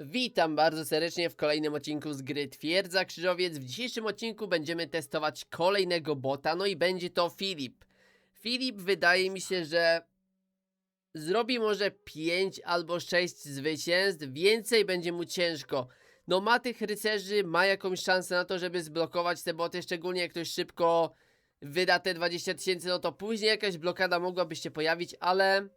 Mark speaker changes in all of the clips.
Speaker 1: Witam bardzo serdecznie w kolejnym odcinku z gry Twierdza Krzyżowiec. W dzisiejszym odcinku będziemy testować kolejnego bota, no i będzie to Filip. Filip wydaje mi się, że zrobi może 5 albo 6 zwycięstw, więcej będzie mu ciężko. No ma tych rycerzy, ma jakąś szansę na to, żeby zblokować te boty, szczególnie jak ktoś szybko wyda te 20 tysięcy, no to później jakaś blokada mogłaby się pojawić, ale...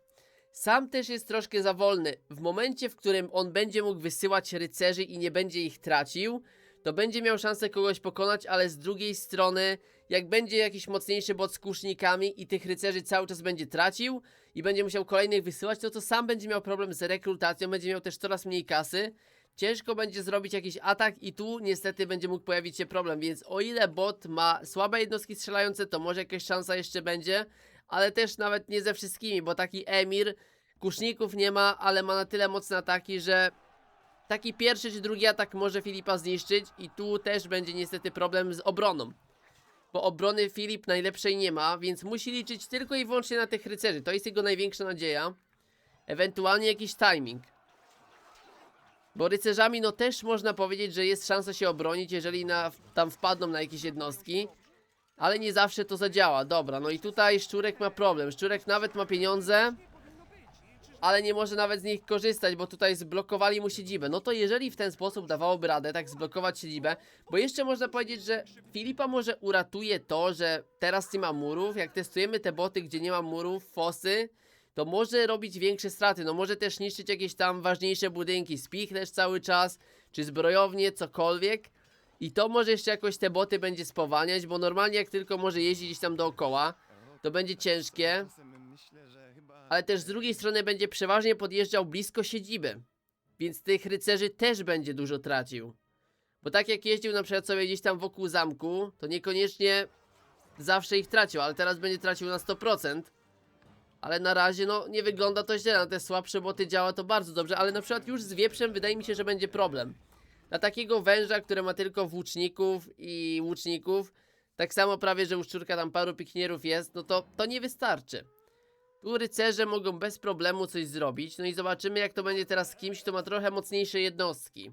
Speaker 1: Sam też jest troszkę za wolny. W momencie, w którym on będzie mógł wysyłać rycerzy i nie będzie ich tracił, to będzie miał szansę kogoś pokonać, ale z drugiej strony, jak będzie jakiś mocniejszy bot z kusznikami i tych rycerzy cały czas będzie tracił i będzie musiał kolejnych wysyłać, no to sam będzie miał problem z rekrutacją, będzie miał też coraz mniej kasy. Ciężko będzie zrobić jakiś atak i tu niestety będzie mógł pojawić się problem, więc o ile bot ma słabe jednostki strzelające, to może jakaś szansa jeszcze będzie, ale też nawet nie ze wszystkimi, bo taki Emir kuszników nie ma, ale ma na tyle mocne ataki, że taki pierwszy czy drugi atak może Filipa zniszczyć i tu też będzie niestety problem z obroną. Bo obrony Filip najlepszej nie ma, więc musi liczyć tylko i wyłącznie na tych rycerzy. To jest jego największa nadzieja. Ewentualnie jakiś timing. Bo rycerzami no też można powiedzieć, że jest szansa się obronić, jeżeli na, tam wpadną na jakieś jednostki. Ale nie zawsze to zadziała. Dobra, no i tutaj Szczurek ma problem. Szczurek nawet ma pieniądze, ale nie może nawet z nich korzystać, bo tutaj zblokowali mu siedzibę. No to jeżeli w ten sposób dawałoby radę, tak zblokować siedzibę, bo jeszcze można powiedzieć, że Filipa może uratuje to, że teraz nie ma murów. Jak testujemy te boty, gdzie nie ma murów, fosy, to może robić większe straty. No może też niszczyć jakieś tam ważniejsze budynki, spichlerz cały czas, czy zbrojownie, cokolwiek. I to może jeszcze jakoś te boty będzie spowalniać, bo normalnie jak tylko może jeździć tam dookoła, to będzie ciężkie. Ale też z drugiej strony będzie przeważnie podjeżdżał blisko siedziby. Więc tych rycerzy też będzie dużo tracił. Bo tak jak jeździł na przykład sobie gdzieś tam wokół zamku, to niekoniecznie zawsze ich tracił, ale teraz będzie tracił na 100%. Ale na razie no nie wygląda to źle, na te słabsze boty działa to bardzo dobrze, ale na przykład już z wieprzem wydaje mi się, że będzie problem. Na takiego węża, który ma tylko włóczników i łuczników, tak samo prawie, że u szczurka tam paru piknierów jest, no to to nie wystarczy. Tu rycerze mogą bez problemu coś zrobić, no i zobaczymy jak to będzie teraz z kimś, kto ma trochę mocniejsze jednostki.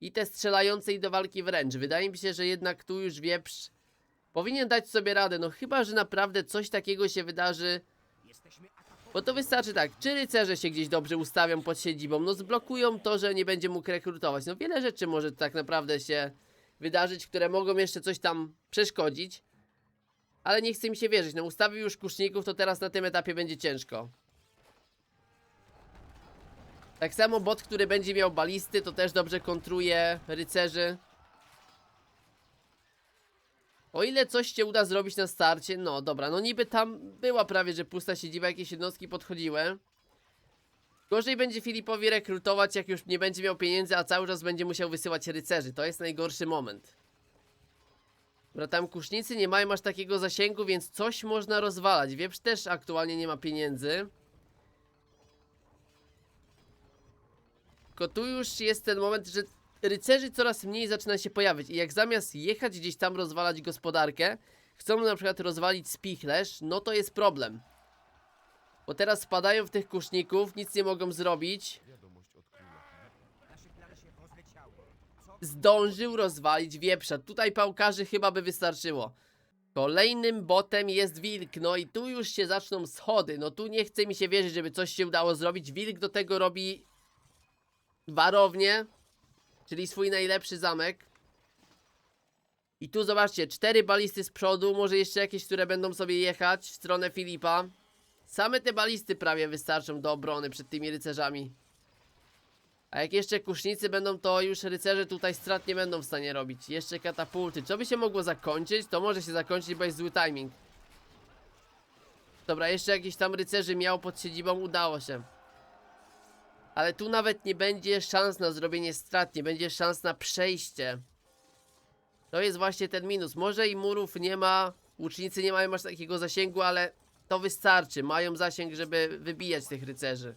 Speaker 1: I te strzelające i do walki wręcz. Wydaje mi się, że jednak tu już wieprz powinien dać sobie radę, no chyba, że naprawdę coś takiego się wydarzy. Bo to wystarczy tak, czy rycerze się gdzieś dobrze ustawią pod siedzibą, no zblokują to, że nie będzie mógł rekrutować. No wiele rzeczy może tak naprawdę się wydarzyć, które mogą jeszcze coś tam przeszkodzić. Ale nie chce mi się wierzyć, no ustawił już kuszników, to teraz na tym etapie będzie ciężko. Tak samo bot, który będzie miał balisty, to też dobrze kontruje rycerzy. O ile coś się uda zrobić na starcie, no dobra, no niby tam była prawie, że pusta siedziba, jakieś jednostki podchodziły. Gorzej będzie Filipowi rekrutować, jak już nie będzie miał pieniędzy, a cały czas będzie musiał wysyłać rycerzy. To jest najgorszy moment. Dobra, tam kusznicy nie mają aż takiego zasięgu, więc coś można rozwalać. Wieprz też aktualnie nie ma pieniędzy. Tylko tu już jest ten moment, że rycerzy coraz mniej zaczyna się pojawiać. I jak zamiast jechać gdzieś tam rozwalać gospodarkę, chcą na przykład rozwalić spichlerz, no to jest problem. Bo teraz spadają w tych kuszników, nic nie mogą zrobić. Zdążył rozwalić wieprza. Tutaj pałkarzy chyba by wystarczyło. Kolejnym botem jest wilk, no i tu już się zaczną schody. No tu nie chce mi się wierzyć, żeby coś się udało zrobić. Wilk do tego robi warownię, czyli swój najlepszy zamek. I tu zobaczcie, cztery balisty z przodu, może jeszcze jakieś, które będą sobie jechać w stronę Filipa. Same te balisty prawie wystarczą do obrony przed tymi rycerzami. A jak jeszcze kusznicy będą, to już rycerze tutaj strat nie będą w stanie robić. Jeszcze katapulty. Co by się mogło zakończyć? To może się zakończyć, bo jest zły timing. Dobra, jeszcze jakiś tam rycerzy miał pod siedzibą, udało się. Ale tu nawet nie będzie szans na zrobienie strat, nie będzie szans na przejście. To jest właśnie ten minus. Może i murów nie ma, łucznicy nie mają aż takiego zasięgu, ale to wystarczy. Mają zasięg, żeby wybijać tych rycerzy.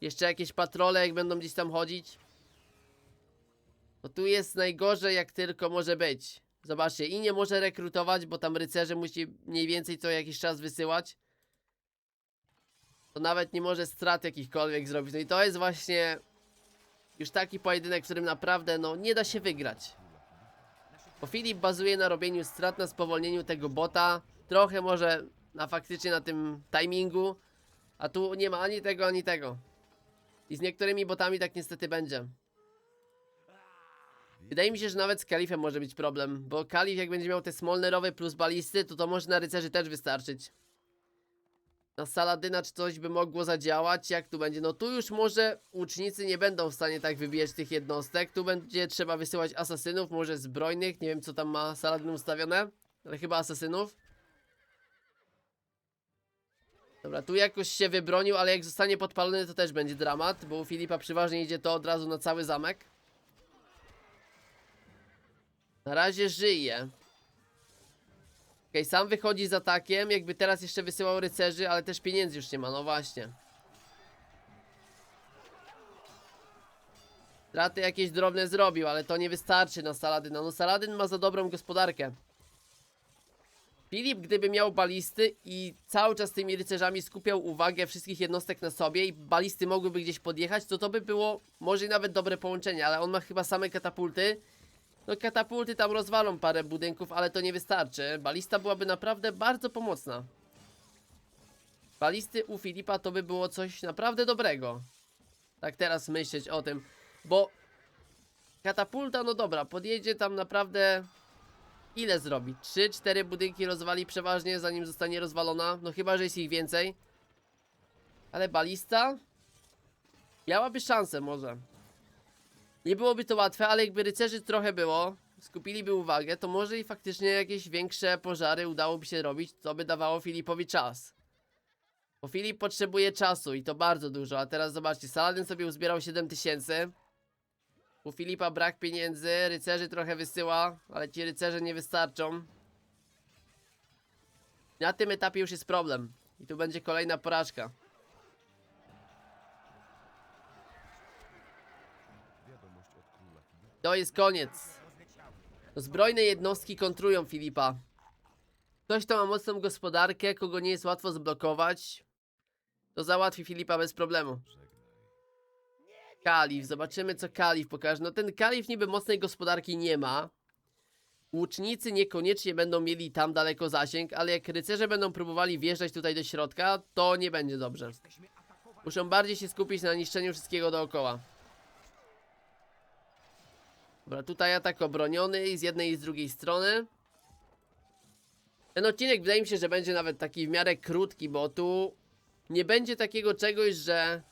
Speaker 1: Jeszcze jakieś patrole, jak będą gdzieś tam chodzić. No tu jest najgorzej, jak tylko może być. Zobaczcie, i nie może rekrutować, bo tam rycerze musi mniej więcej co jakiś czas wysyłać. To nawet nie może strat jakichkolwiek zrobić. No i to jest właśnie Już taki pojedynek, w którym naprawdę no nie da się wygrać. Bo Filip bazuje na robieniu strat, na spowolnieniu tego bota. Trochę może na faktycznie na tym timingu. A tu nie ma ani tego, ani tego. I z niektórymi botami tak niestety będzie. Wydaje mi się, że nawet z Kalifem może być problem, bo Kalif jak będzie miał te smolnerowe plus balisty, to to może na rycerzy też wystarczyć. Na Saladyna czy coś by mogło zadziałać, jak tu będzie? No tu już może łucznicy nie będą w stanie tak wybijać tych jednostek, tu będzie trzeba wysyłać asasynów, może zbrojnych, nie wiem co tam ma Saladyn ustawione, ale chyba asasynów. Dobra, tu jakoś się wybronił, ale jak zostanie podpalony to też będzie dramat, bo u Filipa przeważnie idzie to od razu na cały zamek. Na razie żyje. Okej, sam wychodzi z atakiem, jakby teraz jeszcze wysyłał rycerzy, ale też pieniędzy już nie ma, no właśnie. Straty jakieś drobne zrobił, ale to nie wystarczy na Saladyna. No Saladyn ma za dobrą gospodarkę. Filip, gdyby miał balisty i cały czas tymi rycerzami skupiał uwagę wszystkich jednostek na sobie i balisty mogłyby gdzieś podjechać, to to by było może nawet dobre połączenie, ale on ma chyba same katapulty. No katapulty tam rozwalą parę budynków, ale to nie wystarczy. Balista byłaby naprawdę bardzo pomocna. Balisty u Filipa to by było coś naprawdę dobrego. Tak teraz myśleć o tym, bo katapulta, no dobra, podjedzie tam naprawdę ile zrobi? 3-4 budynki rozwali przeważnie zanim zostanie rozwalona, no chyba, że jest ich więcej. Ale balista miałaby szansę może. Nie byłoby to łatwe, ale jakby rycerzy trochę było, skupiliby uwagę, to może i faktycznie jakieś większe pożary udałoby się robić, to by dawało Filipowi czas. Bo Filip potrzebuje czasu i to bardzo dużo, a teraz zobaczcie, Saladin sobie uzbierał 7000. U Filipa brak pieniędzy, rycerzy trochę wysyła, ale ci rycerze nie wystarczą. Na tym etapie już jest problem. I tu będzie kolejna porażka. To jest koniec. Zbrojne jednostki kontrują Filipa. Ktoś, kto ma mocną gospodarkę, kogo nie jest łatwo zblokować, to załatwi Filipa bez problemu. Kalif, zobaczymy co Kalif pokaże. No ten Kalif niby mocnej gospodarki nie ma. Łucznicy niekoniecznie będą mieli tam daleko zasięg, ale jak rycerze będą próbowali wjeżdżać tutaj do środka, to nie będzie dobrze. Muszą bardziej się skupić na niszczeniu wszystkiego dookoła. Dobra, tutaj atak obroniony z jednej i z drugiej strony. Ten odcinek wydaje mi się, że będzie nawet taki w miarę krótki, bo tu nie będzie takiego czegoś, że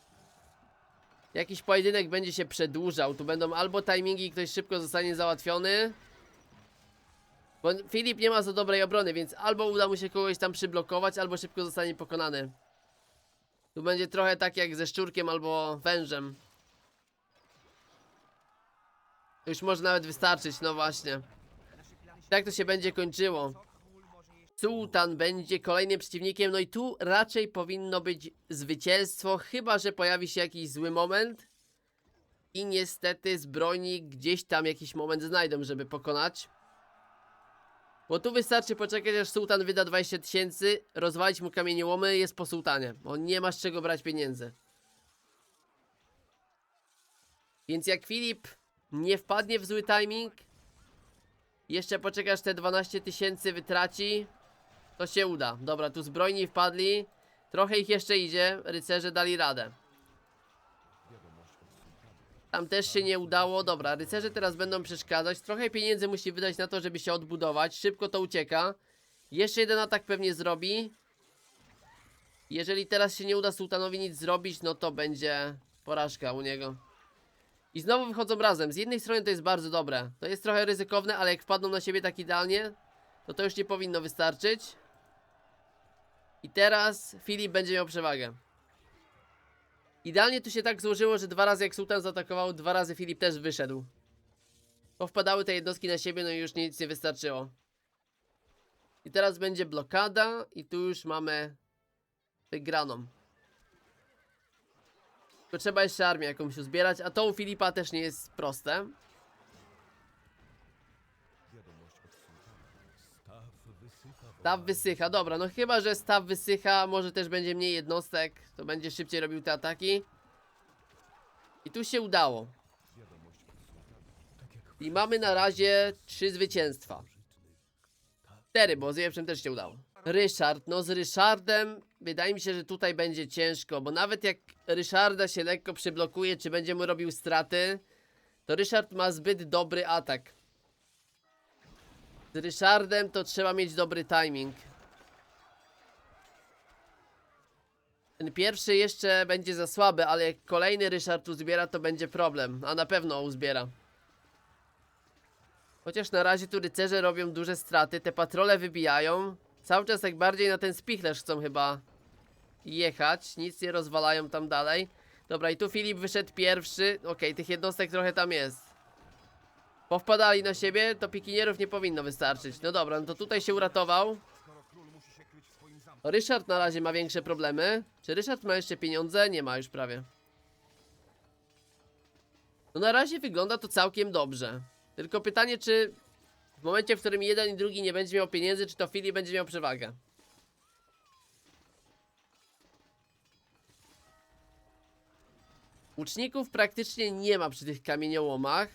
Speaker 1: jakiś pojedynek będzie się przedłużał. Tu będą albo timingi i ktoś szybko zostanie załatwiony. Bo Filip nie ma za dobrej obrony, więc albo uda mu się kogoś tam przyblokować, albo szybko zostanie pokonany. Tu będzie trochę tak jak ze szczurkiem albo wężem. Już może nawet wystarczyć, no właśnie. Tak to się będzie kończyło. Sultan będzie kolejnym przeciwnikiem, no i tu raczej powinno być zwycięstwo, chyba że pojawi się jakiś zły moment. I niestety zbrojni gdzieś tam jakiś moment znajdą, żeby pokonać. Bo tu wystarczy poczekać, aż sułtan wyda 20 tysięcy, rozwalić mu kamieniołomy, jest po sułtanie. On nie ma z czego brać pieniędzy. Więc jak Filip nie wpadnie w zły timing, jeszcze poczekasz te 12 tysięcy wytraci, to się uda. Dobra, tu zbrojni wpadli, trochę ich jeszcze idzie, rycerze dali radę. Tam też się nie udało. Dobra, rycerze teraz będą przeszkadzać. Trochę pieniędzy musi wydać na to, żeby się odbudować. Szybko to ucieka. Jeszcze jeden atak pewnie zrobi. Jeżeli teraz się nie uda sułtanowi nic zrobić, no to będzie porażka u niego. I znowu wychodzą razem. Z jednej strony to jest bardzo dobre. To jest trochę ryzykowne, ale jak wpadną na siebie tak idealnie, to to już nie powinno wystarczyć. I teraz Filip będzie miał przewagę. Idealnie tu się tak złożyło, że dwa razy jak Sultan zaatakował, dwa razy Filip też wyszedł. Powpadały te jednostki na siebie, no i już nic nie wystarczyło. I teraz będzie blokada i tu już mamy wygraną. Tylko trzeba jeszcze armię jakąś uzbierać, a to u Filipa też nie jest proste. Staw wysycha, dobra, no chyba, że staw wysycha, może też będzie mniej jednostek, to będzie szybciej robił te ataki. I tu się udało. I mamy na razie trzy zwycięstwa. Cztery, bo z Jewczem też się udało. Ryszard, no z Ryszardem wydaje mi się, że tutaj będzie ciężko, bo nawet jak Ryszarda się lekko przyblokuje, czy będzie mu robił straty, to Ryszard ma zbyt dobry atak. Z Ryszardem to trzeba mieć dobry timing. Ten pierwszy jeszcze będzie za słaby, ale jak kolejny Ryszard uzbiera, to będzie problem. A na pewno uzbiera. Chociaż na razie tu rycerze robią duże straty, te patrole wybijają. Cały czas tak bardziej na ten spichlerz chcą chyba jechać. Nic nie rozwalają tam dalej. Dobra, i tu Filip wyszedł pierwszy. Okej, tych jednostek trochę tam jest. Powpadali na siebie, to pikinierów nie powinno wystarczyć. No dobra, no to tutaj się uratował. Ryszard na razie ma większe problemy. Czy Ryszard ma jeszcze pieniądze? Nie ma już prawie. No na razie wygląda to całkiem dobrze. Tylko pytanie, czy w momencie, w którym jeden i drugi nie będzie miał pieniędzy, czy to Filip będzie miał przewagę? Łuczników praktycznie nie ma przy tych kamieniołomach.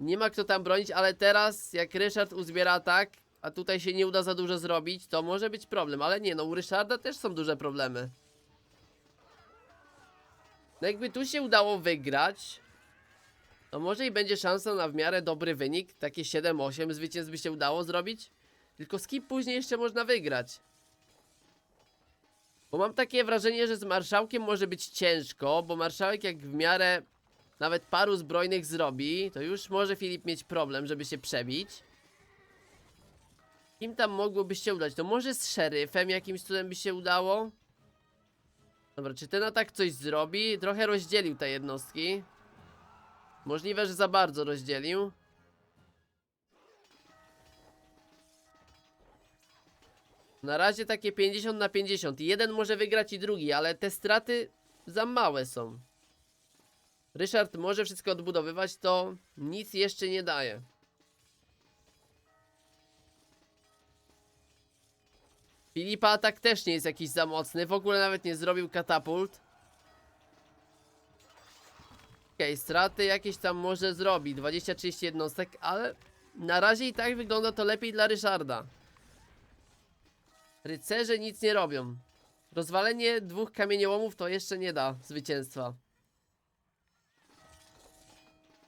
Speaker 1: Nie ma kto tam bronić, ale teraz jak Ryszard uzbiera atak, a tutaj się nie uda za dużo zrobić, to może być problem. Ale nie, no u Ryszarda też są duże problemy. No jakby tu się udało wygrać, to może i będzie szansa na w miarę dobry wynik. Takie 7-8 zwycięstw by się udało zrobić. Tylko z kim później jeszcze można wygrać? Bo mam takie wrażenie, że z marszałkiem może być ciężko, bo marszałek jak w miarę nawet paru zbrojnych zrobi, to już może Filip mieć problem, żeby się przebić. Kim tam mogłoby się udać? To może z szeryfem jakimś cudem by się udało? Dobra, czy ten atak coś zrobi? Trochę rozdzielił te jednostki. Możliwe, że za bardzo rozdzielił. Na razie takie 50 na 50. Jeden może wygrać i drugi, ale te straty za małe są. Ryszard może wszystko odbudowywać, to nic jeszcze nie daje. Filipa atak też nie jest jakiś za mocny. W ogóle nawet nie zrobił katapult. Okej, straty jakieś tam może zrobi. 20-30 jednostek, ale na razie i tak wygląda to lepiej dla Ryszarda. Rycerze nic nie robią. Rozwalenie dwóch kamieniołomów to jeszcze nie da zwycięstwa.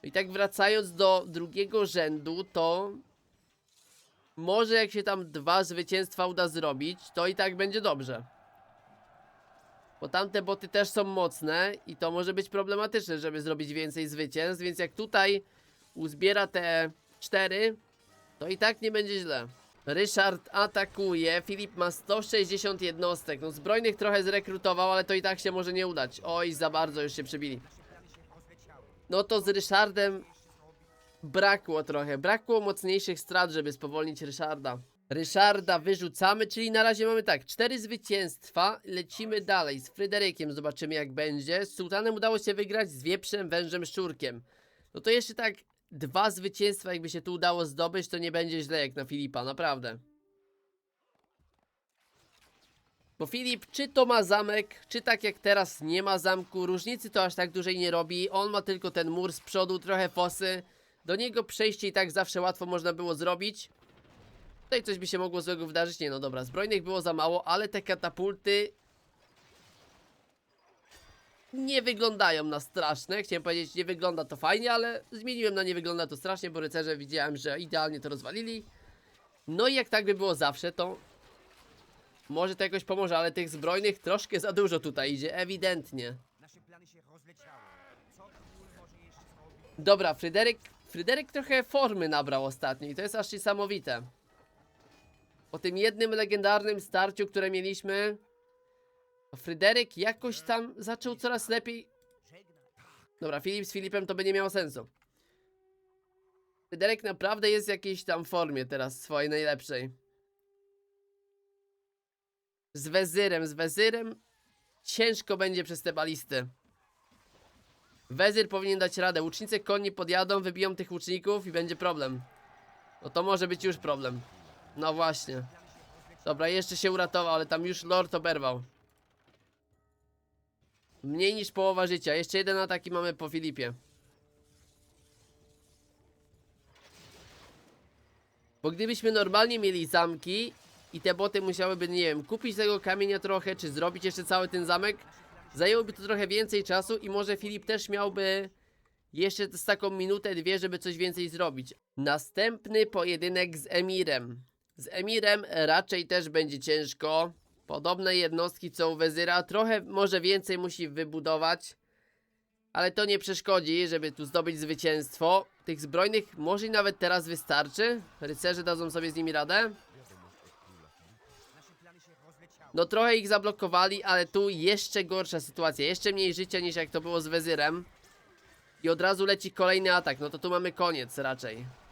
Speaker 1: I tak wracając do drugiego rzędu, to może jak się tam dwa zwycięstwa uda zrobić, to i tak będzie dobrze. Bo tamte boty też są mocne i to może być problematyczne, żeby zrobić więcej zwycięstw, więc jak tutaj uzbiera te cztery, to i tak nie będzie źle. Ryszard atakuje, Filip ma 160 jednostek, no zbrojnych trochę zrekrutował, ale to i tak się może nie udać. Oj, za bardzo już się przebili. No to z Ryszardem brakło trochę. Brakło mocniejszych strat, żeby spowolnić Ryszarda. Ryszarda wyrzucamy, czyli na razie mamy tak, cztery zwycięstwa, lecimy dalej z Fryderykiem, zobaczymy jak będzie. Z Sułtanem udało się wygrać, z Wieprzem, Wężem, Szczurkiem. No to jeszcze tak, dwa zwycięstwa jakby się tu udało zdobyć, to nie będzie źle jak na Filipa, naprawdę. Bo Filip, czy to ma zamek, czy tak jak teraz nie ma zamku, różnicy to aż tak dużej nie robi. On ma tylko ten mur z przodu, trochę fosy. Do niego przejście i tak zawsze łatwo można było zrobić. Tutaj coś by się mogło złego wydarzyć. Nie, no dobra, zbrojnych było za mało, ale te katapulty nie wyglądają na straszne. Chciałem powiedzieć, nie wygląda to fajnie, ale zmieniłem na nie wygląda to strasznie, bo rycerze widziałem, że idealnie to rozwalili. No i jak tak by było zawsze, to może to jakoś pomoże, ale tych zbrojnych troszkę za dużo tutaj idzie, ewidentnie. Dobra, Fryderyk, Fryderyk trochę formy nabrał ostatnio i to jest aż niesamowite. Po tym jednym legendarnym starciu, które mieliśmy, Fryderyk jakoś tam zaczął coraz lepiej. Dobra, Filip z Filipem to by nie miało sensu. Fryderyk naprawdę jest w jakiejś tam formie teraz, swojej najlepszej. Z wezyrem, z wezyrem ciężko będzie przez te balisty. Wezyr powinien dać radę. Łucznicy konni podjadą, wybiją tych łuczników i będzie problem. No to może być już problem. No właśnie. Dobra, jeszcze się uratował, ale tam już Lord oberwał. Mniej niż połowa życia. Jeszcze jeden atak i mamy po Filipie. Bo gdybyśmy normalnie mieli zamki i te boty musiałyby, nie wiem, kupić tego kamienia trochę, czy zrobić jeszcze cały ten zamek, zajęłoby to trochę więcej czasu i może Filip też miałby jeszcze z taką minutę, dwie, żeby coś więcej zrobić. Następny pojedynek z Emirem. Z Emirem raczej też będzie ciężko. Podobne jednostki co u Wezyra, trochę może więcej musi wybudować. Ale to nie przeszkodzi, żeby tu zdobyć zwycięstwo. Tych zbrojnych może nawet teraz wystarczy. Rycerze dadzą sobie z nimi radę. No trochę ich zablokowali, ale tu jeszcze gorsza sytuacja. Jeszcze mniej życia niż jak to było z Wezyrem. I od razu leci kolejny atak. No to tu mamy koniec raczej.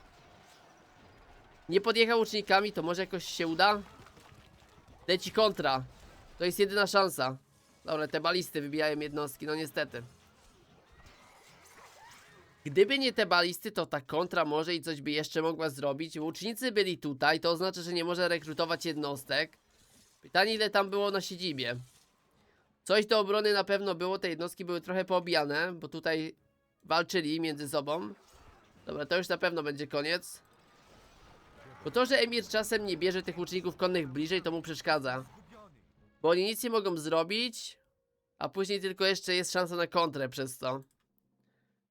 Speaker 1: Nie podjechał łucznikami, to może jakoś się uda? Leci kontra. To jest jedyna szansa. Dobra, te balisty wybijają jednostki, no niestety. Gdyby nie te balisty, to ta kontra może i coś by jeszcze mogła zrobić. Łucznicy byli tutaj, to oznacza, że nie może rekrutować jednostek. Pytanie, ile tam było na siedzibie. Coś do obrony na pewno było, te jednostki były trochę poobijane, bo tutaj walczyli między sobą. Dobra, to już na pewno będzie koniec. Bo to, że Emir czasem nie bierze tych łuczników konnych bliżej, to mu przeszkadza. Bo oni nic nie mogą zrobić, a później tylko jeszcze jest szansa na kontrę przez to.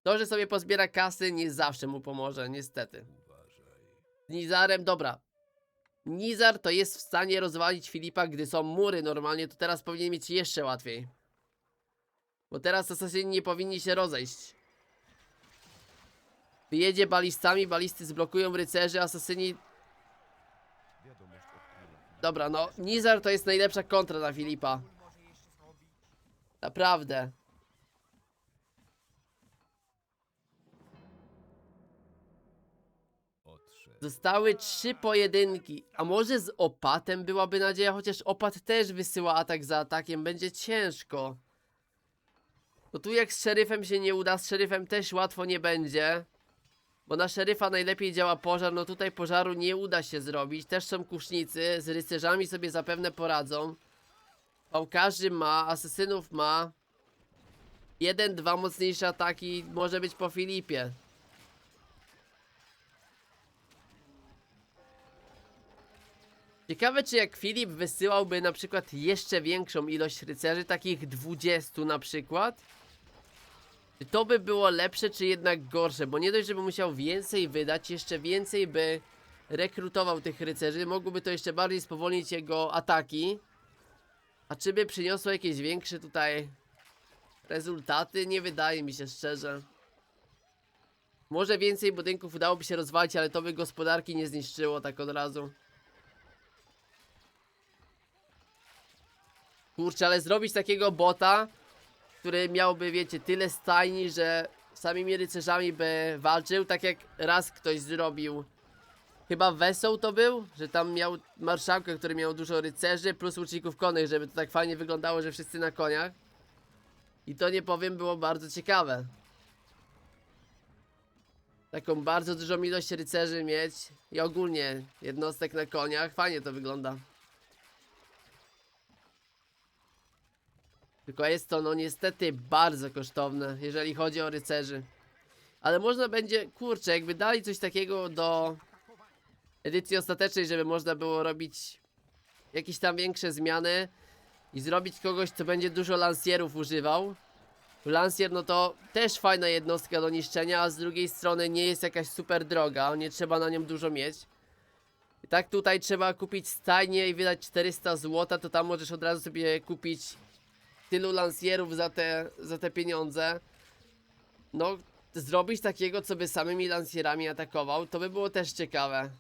Speaker 1: To, że sobie pozbiera kasy, nie zawsze mu pomoże, niestety. Z Nizarem, dobra. Nizar to jest w stanie rozwalić Filipa, gdy są mury normalnie, to teraz powinien mieć jeszcze łatwiej. Bo teraz asasyni nie powinni się rozejść. Wyjedzie balistami, balisty zblokują rycerzy, asasyni... Dobra, no, Nizar to jest najlepsza kontra na Filipa. Naprawdę. Zostały trzy pojedynki. A może z opatem byłaby nadzieja, chociaż opat też wysyła atak za atakiem. Będzie ciężko. Bo tu jak z szeryfem się nie uda, z szeryfem też łatwo nie będzie. Bo na szeryfa najlepiej działa pożar, no tutaj pożaru nie uda się zrobić. Też są kusznicy, z rycerzami sobie zapewne poradzą. Pałkarzy ma, asesynów ma. Jeden, dwa mocniejsze ataki może być po Filipie. Ciekawe, czy jak Filip wysyłałby na przykład jeszcze większą ilość rycerzy, takich 20 na przykład, czy to by było lepsze, czy jednak gorsze? Bo nie dość, żeby musiał więcej wydać, jeszcze więcej by rekrutował tych rycerzy, mogłoby to jeszcze bardziej spowolnić jego ataki. A czy by przyniosło jakieś większe tutaj rezultaty? Nie wydaje mi się szczerze. Może więcej budynków udałoby się rozwalić, ale to by gospodarki nie zniszczyło tak od razu. Kurczę, ale zrobić takiego bota, który miałby, wiecie, tyle stajni, że samymi rycerzami by walczył, tak jak raz ktoś zrobił. Chyba Wesoł to był, że tam miał marszałka, który miał dużo rycerzy, plus łuczników konnych, żeby to tak fajnie wyglądało, że wszyscy na koniach. I to nie powiem, było bardzo ciekawe. Taką bardzo dużą ilość rycerzy mieć i ogólnie jednostek na koniach, fajnie to wygląda. Tylko jest to no niestety bardzo kosztowne, jeżeli chodzi o rycerzy. Ale można będzie, kurczę, jakby dali coś takiego do edycji ostatecznej, żeby można było robić jakieś tam większe zmiany i zrobić kogoś, kto będzie dużo lansierów używał. Lancier no to też fajna jednostka do niszczenia, a z drugiej strony nie jest jakaś super droga, nie trzeba na nią dużo mieć. I tak tutaj trzeba kupić stajnię i wydać 400 zł, to tam możesz od razu sobie kupić tylu lansierów za te, za te pieniądze. No, zrobić takiego, co by samymi lansierami atakował, to by było też ciekawe.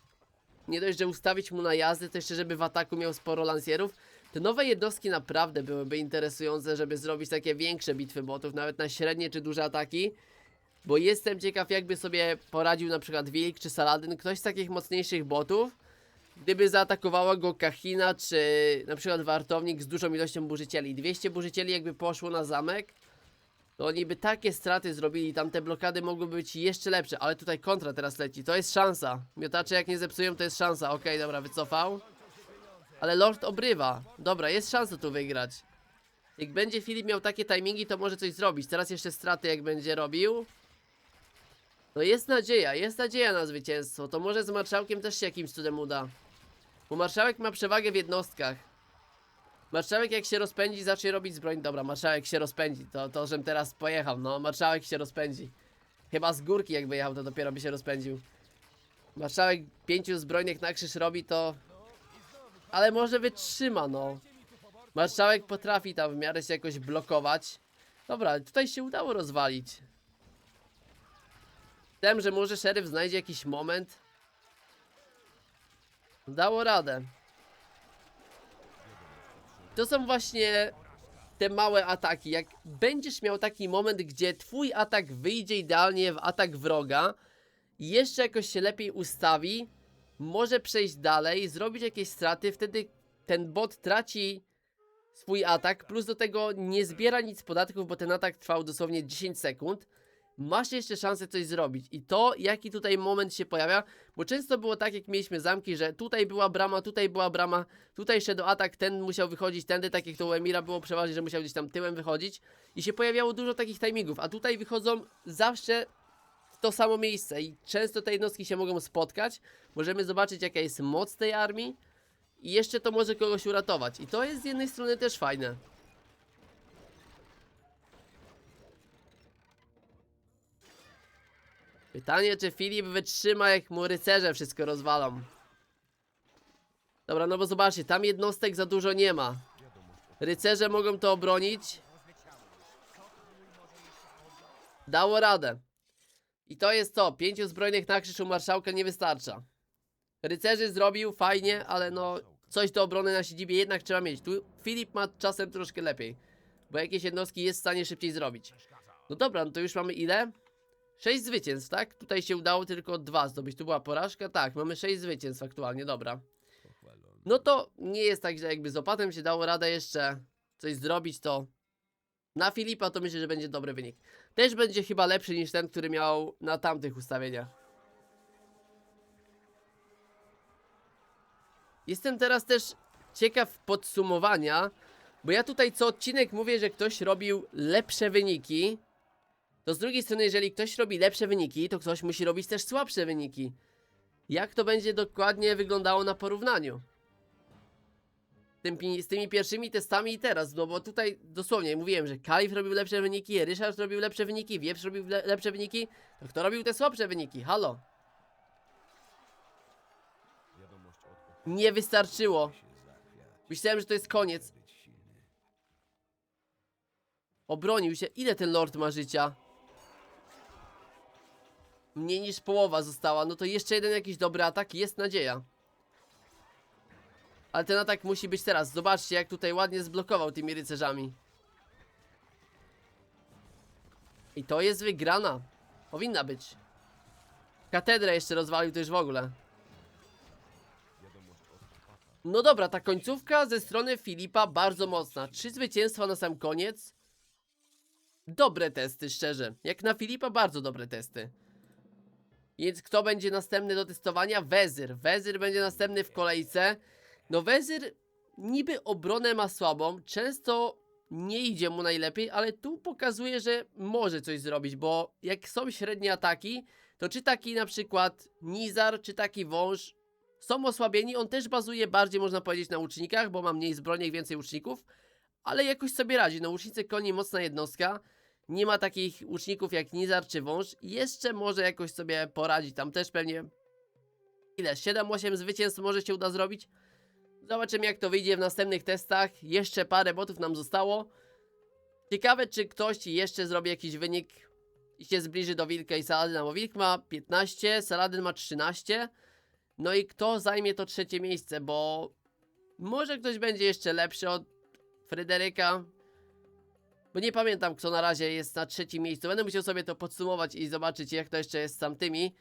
Speaker 1: Nie dość, że ustawić mu na jazdę, to jeszcze żeby w ataku miał sporo lansierów. Te nowe jednostki naprawdę byłyby interesujące, żeby zrobić takie większe bitwy botów, nawet na średnie czy duże ataki. Bo jestem ciekaw, jakby sobie poradził na przykład Wilk czy Saladin, ktoś z takich mocniejszych botów. Gdyby zaatakowała go Kahina, czy na przykład wartownik z dużą ilością burzycieli. 200 burzycieli jakby poszło na zamek, to oni by takie straty zrobili, tam te blokady mogłyby być jeszcze lepsze, ale tutaj kontra teraz leci, to jest szansa. Miotacze jak nie zepsują, to jest szansa. Okej, dobra, wycofał. Ale Lord obrywa. Dobra, jest szansa tu wygrać. Jak będzie Filip miał takie timingi, to może coś zrobić. Teraz jeszcze straty jak będzie robił. No jest nadzieja, jest nadzieja na zwycięstwo. To może z marszałkiem też się jakimś cudem uda. Bo marszałek ma przewagę w jednostkach. Marszałek jak się rozpędzi, zacznie robić zbroń. Dobra, marszałek się rozpędzi. To, to żem teraz pojechał, no. Marszałek się rozpędzi. Chyba z górki jakby jechał, to dopiero by się rozpędził. Marszałek pięciu zbrojnych na krzyż robi to... Ale może wytrzyma, no. Marszałek potrafi tam w miarę się jakoś blokować. Dobra, tutaj się udało rozwalić. Wiem, że może szeryf znajdzie jakiś moment. Dało radę. To są właśnie te małe ataki. Jak będziesz miał taki moment, gdzie twój atak wyjdzie idealnie w atak wroga jeszcze jakoś się lepiej ustawi, może przejść dalej, zrobić jakieś straty, wtedy ten bot traci swój atak, plus do tego nie zbiera nic podatków, bo ten atak trwał dosłownie 10 sekund. Masz jeszcze szansę coś zrobić. I to, jaki tutaj moment się pojawia, bo często było tak, jak mieliśmy zamki, że tutaj była brama, tutaj była brama, tutaj szedł atak, ten musiał wychodzić tędy, tak jak to u Emira było przeważnie, że musiał gdzieś tam tyłem wychodzić. I się pojawiało dużo takich timingów, a tutaj wychodzą zawsze to samo miejsce i często te jednostki się mogą spotkać. Możemy zobaczyć, jaka jest moc tej armii i jeszcze to może kogoś uratować. I to jest z jednej strony też fajne. Pytanie, czy Filip wytrzyma, jak mu rycerze wszystko rozwalą. Dobra, no bo zobaczcie, tam jednostek za dużo nie ma. Rycerze mogą to obronić. Dało radę. I to jest to. Pięciu zbrojnych na krzyż u marszałka nie wystarcza. Rycerzy zrobił fajnie, ale no coś do obrony na siedzibie jednak trzeba mieć. Tu Filip ma czasem troszkę lepiej. Bo jakieś jednostki jest w stanie szybciej zrobić. No dobra, no to już mamy ile? 6 zwycięstw, tak? Tutaj się udało tylko dwa zdobyć. Tu była porażka? Tak, mamy 6 zwycięstw aktualnie, dobra. No to nie jest tak, że jakby z opatem się dało radę jeszcze coś zrobić, to na Filipa to myślę, że będzie dobry wynik. Też będzie chyba lepszy niż ten, który miał na tamtych ustawieniach. Jestem teraz też ciekaw podsumowania, bo ja tutaj co odcinek mówię, że ktoś robił lepsze wyniki. To z drugiej strony, jeżeli ktoś robi lepsze wyniki, to ktoś musi robić też słabsze wyniki. Jak to będzie dokładnie wyglądało na porównaniu? Tym, z tymi pierwszymi testami i teraz, no bo tutaj dosłownie mówiłem, że Kalif robił lepsze wyniki, Ryszard robił lepsze wyniki, Wieprz robił le lepsze wyniki, to kto robił te słabsze wyniki? Halo? Nie wystarczyło. Myślałem, że to jest koniec. Obronił się. Ile ten lord ma życia? Mniej niż połowa została. No to jeszcze jeden jakiś dobry atak. Jest nadzieja. Ale ten atak musi być teraz. Zobaczcie, jak tutaj ładnie zblokował tymi rycerzami. I to jest wygrana. Powinna być. Katedrę jeszcze rozwalił to już w ogóle. No dobra, ta końcówka ze strony Filipa bardzo mocna. Trzy zwycięstwa na sam koniec. Dobre testy, szczerze. Jak na Filipa, bardzo dobre testy. Więc kto będzie następny do testowania? Wezyr. Wezyr będzie następny w kolejce. No Wezyr niby obronę ma słabą, często nie idzie mu najlepiej, ale tu pokazuje, że może coś zrobić, bo jak są średnie ataki, to czy taki na przykład Nizar, czy taki wąż są osłabieni, on też bazuje bardziej można powiedzieć na łucznikach, bo ma mniej zbrojnych, więcej łuczników, ale jakoś sobie radzi. No łucznicy koni mocna jednostka, nie ma takich łuczników jak Nizar czy Wąż, jeszcze może jakoś sobie poradzić, tam też pewnie ile, 7-8 zwycięstw może się uda zrobić. Zobaczymy jak to wyjdzie w następnych testach, jeszcze parę botów nam zostało. Ciekawe czy ktoś jeszcze zrobi jakiś wynik i się zbliży do Wilka i Saladyna, bo Wilk ma 15, Saladyn ma 13. No i kto zajmie to trzecie miejsce, bo może ktoś będzie jeszcze lepszy od Fryderyka. Bo nie pamiętam, kto na razie jest na trzecim miejscu. Będę musiał sobie to podsumować i zobaczyć, jak to jeszcze jest z tamtymi.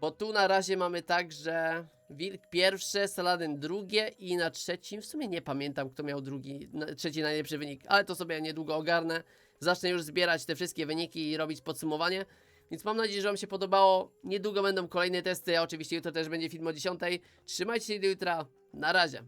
Speaker 1: Bo tu na razie mamy tak, że Wilk pierwsze, Saladin drugie i na trzecim, w sumie nie pamiętam, kto miał drugi, na, trzeci najlepszy wynik, ale to sobie niedługo ogarnę. Zacznę już zbierać te wszystkie wyniki i robić podsumowanie. Więc mam nadzieję, że Wam się podobało. Niedługo będą kolejne testy, a oczywiście jutro też będzie film o 10. Trzymajcie się do jutra. Na razie.